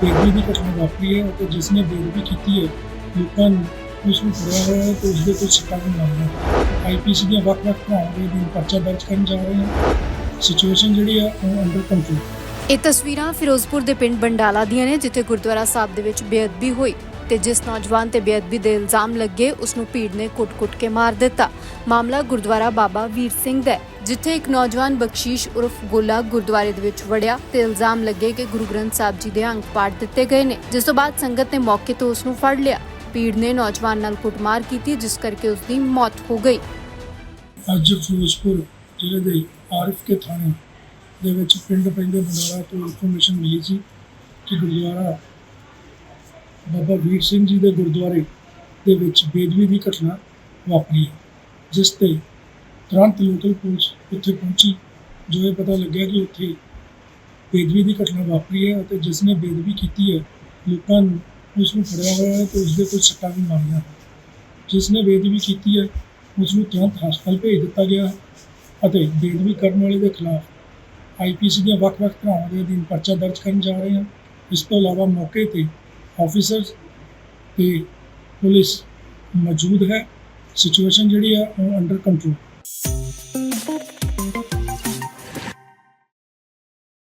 ਬੇਦਬੀ ਦੀ ਘਟਨਾ ਵਾਪਰੀ ਹੈ ਅਤੇ ਜਿਸ ਨੇ ਬੇਦਬੀ ਕੀਤੀ ਹੈ, ਲੋਕਾਂ ਨੂੰ ਉਸ ਨੂੰ ਫੜਿਆ ਹੋਇਆ ਹੈ ਤੇ ਉਸ ਦੇ ਕੁਝ ਸੱਟਾਂ ਵੀ ਮਾਰੀਆਂ ਆਈਪੀਸੀ ਦੀਆਂ ਵੱਖ-ਵੱਖ ਧਾਰਾਵਾਂ ਦੇ ਅਧੀਨ ਪਰਚਾ ਦਰਜ ਕਰਨ ਜਾ ਰਹੇ ਹਾਂ ਸਿਚੁਏਸ਼ਨ ਜਿਹੜੀ ਆ ਉਹ ਅੰਡਰ ਕੰਟਰੋਲ ਇਹ ਤਸਵੀਰਾਂ ਫਿਰੋਜ਼ਪੁਰ ਦੇ ਪਿੰਡ ਬੰਡਾਲਾ ਦੀਆਂ ਨੇ, ਜਿੱਥੇ ਗੁਰਦੁਆਰਾ ਸਾਹਿਬ ਦੇ ਵਿੱਚ ਬੇਅਦਬੀ ਹੋਈ ਤੇ ਜਿਸ ਨੌਜਵਾਨ ਤੇ ਬੇਅਦਬੀ ਦੇ ਇਲਜ਼ਾਮ ਲੱਗੇ ਉਸ ਨੂੰ ਭੀੜ ਨੇ ਕੁੱਟ-ਕੁੱਟ ਕੇ ਮਾਰ ਦਿੱਤਾ। ਮਾਮਲਾ ਗੁਰਦੁਆਰਾ ਬਾਬਾ ਵੀਰ ਸਿੰਘ ਦਾ ਜਿੱਥੇ ਇੱਕ ਨੌਜਵਾਨ ਬਖਸ਼ੀਸ਼ ਉਰਫ ਗੋਲਾ ਗੁਰਦੁਆਰੇ ਦੇ ਵਿੱਚ ਵੜਿਆ ਤੇ ਇਲਜ਼ਾਮ ਲੱਗੇ ਕਿ ਗੁਰੂ ਗ੍ਰੰਥ ਸਾਹਿਬ ਜੀ ਦੇ ਅੰਗ ਪਾੜ ਦਿੱਤੇ ਗਏ ਨੇ, ਜਿਸ ਤੋਂ ਬਾਅਦ ਸੰਗਤ ਨੇ ਮੌਕੇ ਤੋਂ ਉਸ ਨੂੰ ਫੜ ਲਿਆ। ਭੀੜ ਨੇ ਨੌਜਵਾਨ ਨਾਲ ਕੁੱਟਮਾਰ ਕੀਤੀ, ਜਿਸ ਕਰਕੇ ਉਸ ਦੀ ਮੌਤ ਹੋ ਗਈ। ਅੱਜ ਫਿਰੋਜ਼ਪੁਰ ਜ਼ਿਲ੍ਹੇ ਦੇ ਆਰਿਫ ਕੇ ਥਾਣੇ ਦੇ ਵਿੱਚ ਪਿੰਡ ਪੈਂਦੇ ਬਨਾਲਾ ਤੋਂ ਇਨਫੋਰਮੇਸ਼ਨ ਮਿਲੀ ਸੀ ਕਿ ਗੁਰਦੁਆਰਾ ਬਾਬਾ ਵੀਰ ਸਿੰਘ ਜੀ ਦੇ ਗੁਰਦੁਆਰੇ ਦੇ ਵਿੱਚ ਬੇਦਬੀ ਦੀ ਘਟਨਾ ਵਾਪਰੀ ਹੈ, ਜਿਸ ਤੇ ਤੁਰੰਤ ਲੋਕਲ ਪੁਲਿਸ ਉੱਥੇ ਪਹੁੰਚੀ, ਜੋ ਇਹ ਪਤਾ ਲੱਗਿਆ ਕਿ ਉੱਥੇ ਬੇਦਬੀ ਦੀ ਘਟਨਾ ਵਾਪਰੀ ਹੈ ਅਤੇ ਜਿਸ ਨੇ ਬੇਦਬੀ ਕੀਤੀ ਹੈ, ਲੋਕਾਂ ਨੂੰ ਉਸ ਨੂੰ ਫੜਿਆ ਹੋਇਆ ਹੈ ਤੇ ਉਸ ਦੇ ਕੁਝ ਸੱਟਾਂ ਵੀ ਮਾਰੀਆਂ ਜਿਸ ਨੇ ਬੇਦਬੀ ਕੀਤੀ ਹੈ, ਉਸ ਨੂੰ ਤੁਰੰਤ ਹਸਪਤਾਲ ਭੇਜ ਦਿੱਤਾ ਗਿਆ ਅਤੇ ਬੇਦਬੀ ਕਰਨ ਵਾਲੇ ਦੇ ਖਿਲਾਫ ਆਈਪੀਸੀ ਦੀਆਂ ਵੱਖ-ਵੱਖ ਧਾਰਾਵਾਂ ਦੇ ਅਧੀਨ ਪਰਚਾ ਦਰਜ ਕਰਨ ਜਾ ਰਹੇ ਹਾਂ। ਇਸ ਤੋਂ ਇਲਾਵਾ ਮੌਕੇ ਤੇ ਆਫੀਸਰਸ ਤੇ ਪੁਲਿਸ ਮੌਜੂਦ ਹੈ। ਸਿਚੁਏਸ਼ਨ ਜਿਹੜੀ ਆ, ਉਹ ਅੰਡਰ ਕੰਟਰੋਲ